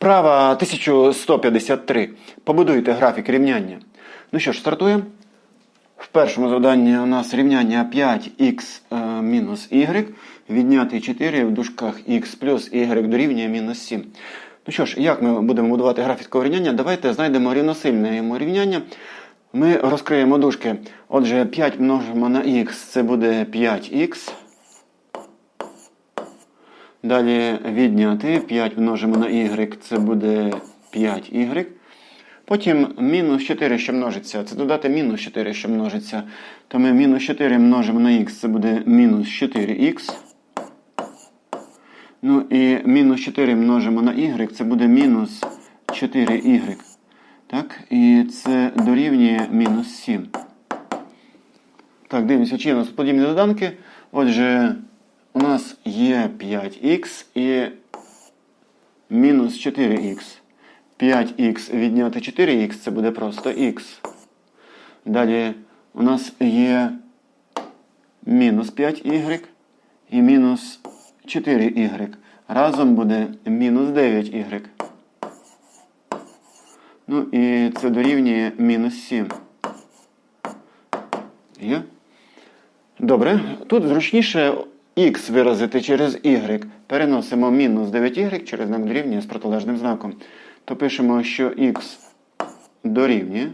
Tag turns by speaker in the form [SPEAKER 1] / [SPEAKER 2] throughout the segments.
[SPEAKER 1] Вправа 1153. Побудуйте графік рівняння. Ну що ж, стартуємо. В першому завданні у нас рівняння 5х е, мінус y, відняти 4 в дужках х плюс y дорівнює мінус 7. Ну що ж, як ми будемо будувати графік рівняння? Давайте знайдемо рівносильне йому рівняння. Ми розкриємо дужки. Отже, 5 множимо на х, це буде 5х. Далі відняти 5 множимо на y, це буде 5y. Потім мінус 4, що множиться. Це додати мінус 4, що множиться. То ми мінус 4 множимо на х, це буде мінус 4х. Ну і мінус 4 множимо на y, це буде мінус 4y. Так, і це дорівнює мінус 7. Так, дивимося, чи у нас подібні доданки. Отже, у нас є 5х і мінус 4х. 5х відняти 4х це буде просто х. Далі у нас є мінус 5y і мінус 4y. Разом буде мінус 9y. Ну і це дорівнює мінус 7. Є? Добре. Тут зручніше х виразити через y. Переносимо мінус 9y через знак дорівнює з протилежним знаком. То пишемо, що х дорівнює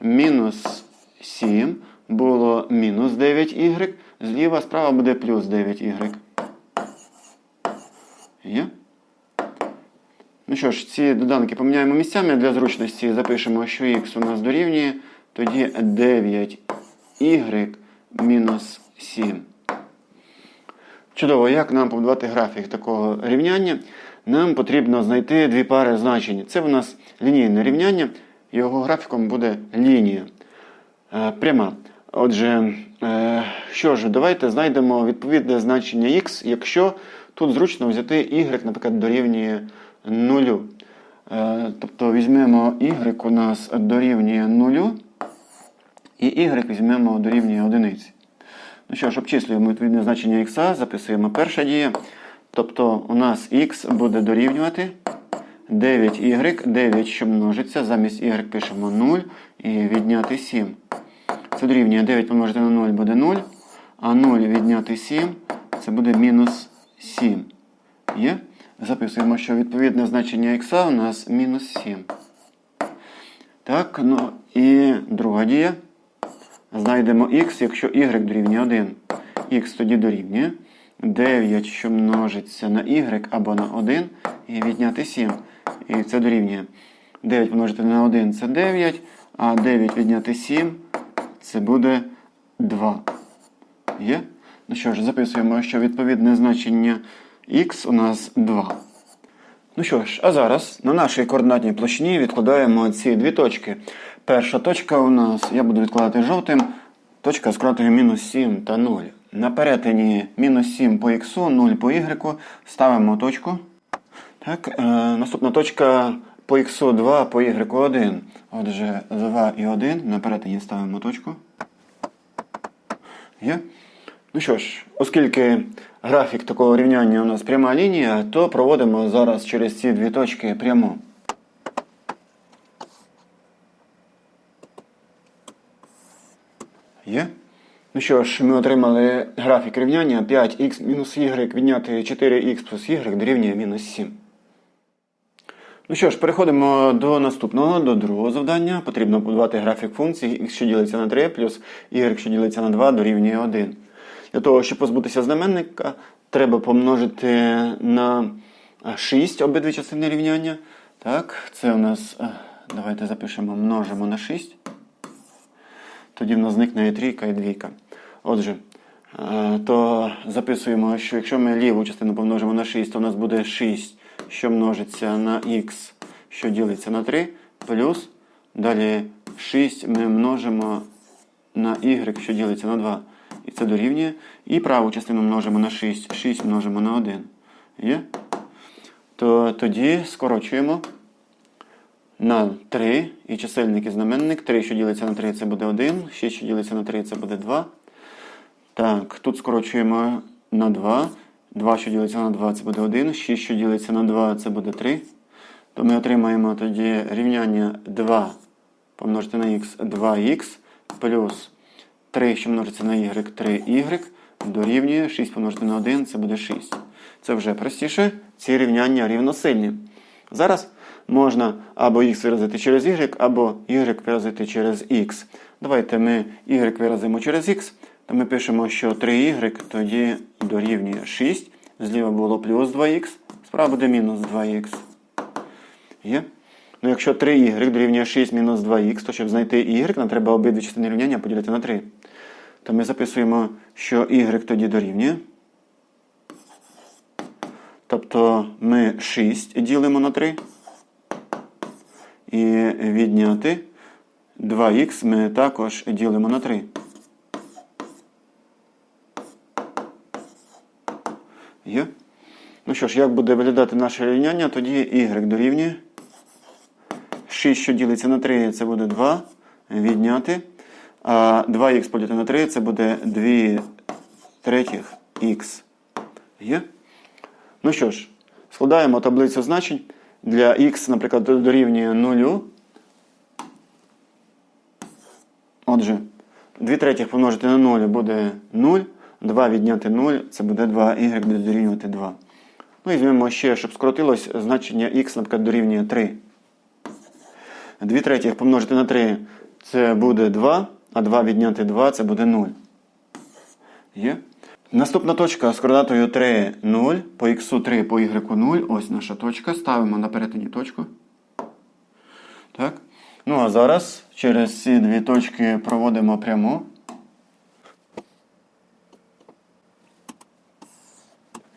[SPEAKER 1] мінус 7 було мінус 9y. Зліва справа буде плюс 9y. Є? Ну що ж, ці доданки поміняємо місцями для зручності. Запишемо, що х у нас дорівнює. Тоді 9y мінус 7. Чудово, як нам побудувати графік такого рівняння? Нам потрібно знайти дві пари значень. Це у нас лінійне рівняння, його графіком буде лінія е, пряма. Отже, е, що ж, давайте знайдемо відповідне значення x, якщо тут зручно взяти y, наприклад, дорівнює 0. Е, тобто візьмемо y у нас дорівнює 0, і y візьмемо дорівнює 1. Ну що ж, обчислюємо відповідне значення х, записуємо перша дія. Тобто у нас х буде дорівнювати 9y, 9, що множиться, замість y пишемо 0 і відняти 7. Це дорівнює 9 помножити на 0 буде 0, а 0 відняти 7 це буде мінус 7. Є? Записуємо, що відповідне значення х у нас мінус 7. Так, ну і друга дія. Знайдемо х, якщо y дорівнює 1. х тоді дорівнює 9, що множиться на y або на 1, і відняти 7. І це дорівнює 9 помножити на 1 це 9, а 9 відняти 7 це буде 2. Є? Ну що ж, записуємо, що відповідне значення х у нас 2. Ну що ж, а зараз на нашій координатній площині відкладаємо ці дві точки. Перша точка у нас, я буду відкладати жовтим, точка з кратою мінус 7 та 0. На перетині мінус 7 по х, 0 по y ставимо точку. Так, е, Наступна точка по х 2 по y 1. Отже, 2 і 1 на перетині ставимо точку. Є? Ну що ж, оскільки графік такого рівняння у нас пряма лінія, то проводимо зараз через ці дві точки пряму. Є? Ну що ж, ми отримали графік рівняння 5х мінус y відняти 4х плюс y дорівнює мінус 7. Ну що ж, переходимо до наступного, до другого завдання. Потрібно побудувати графік функції x, що ділиться на 3, плюс y, що ділиться на 2, дорівнює 1. Для того, щоб позбутися знаменника, треба помножити на 6 обидві частини рівняння. Так, це у нас, е, давайте запишемо, множимо на 6. Тоді в нас зникне і трійка, і двійка. Отже, е, то записуємо, що якщо ми ліву частину помножимо на 6, то у нас буде 6, що множиться на х, що ділиться на 3, плюс далі 6 ми множимо на y, що ділиться на 2. І це дорівнює. І праву частину множимо на 6, 6 множимо на 1. Є? То тоді скорочуємо на 3 і чисельник і знаменник. 3, що ділиться на 3, це буде 1. 6, що ділиться на 3, це буде 2. Так, тут скорочуємо на 2. 2, що ділиться на 2, це буде 1. 6, що ділиться на 2, це буде 3. то ми отримаємо тоді рівняння 2 помножити на х 2х плюс 3, що множиться на y 3y дорівнює 6 помножити на 1, це буде 6. Це вже простіше, ці рівняння рівносильні. Зараз можна або х виразити через y, або y виразити через x. Давайте ми y виразимо через x, то ми пишемо, що 3y тоді дорівнює 6. Зліва було плюс 2х, справа буде мінус 2х. Є? Ну, якщо 3y дорівнює 6 мінус 2х, то щоб знайти y, нам треба обидві частини рівняння поділити на 3. То ми записуємо, що y тоді дорівнює. Тобто ми 6 ділимо на 3. І відняти 2х ми також ділимо на 3. Є? Ну що ж, як буде виглядати наше рівняння, тоді y дорівнює. 6, що ділиться на 3, це буде 2. Відняти. А 2х поділити на 3, це буде 2 третіх х. Є? Ну що ж, складаємо таблицю значень. Для х, наприклад, дорівнює 0. Отже, 2 третіх помножити на 0 буде 0. 2 відняти 0, це буде 2, y буде дорівнювати 2. Ну і візьмемо ще, щоб скоротилось, значення х, наприклад, дорівнює 3. 2 третіх помножити на 3 це буде 2, а 2 відняти 2 це буде 0. Є? Наступна точка з координатою 3, 0, по х 3, по y 0. Ось наша точка. Ставимо на перетині точку. Так. Ну а зараз через ці дві точки проводимо пряму.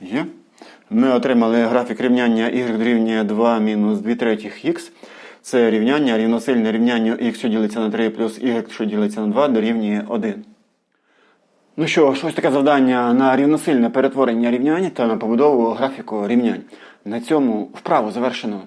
[SPEAKER 1] Є. Ми отримали графік рівняння y дорівнює 2 мінус 2 третіх х. Це рівняння, рівносильне рівняння x, що ділиться на 3, плюс y, що ділиться на 2, дорівнює 1. Ну що ось таке завдання на рівносильне перетворення рівнянь та на побудову графіку рівнянь. На цьому вправу завершено.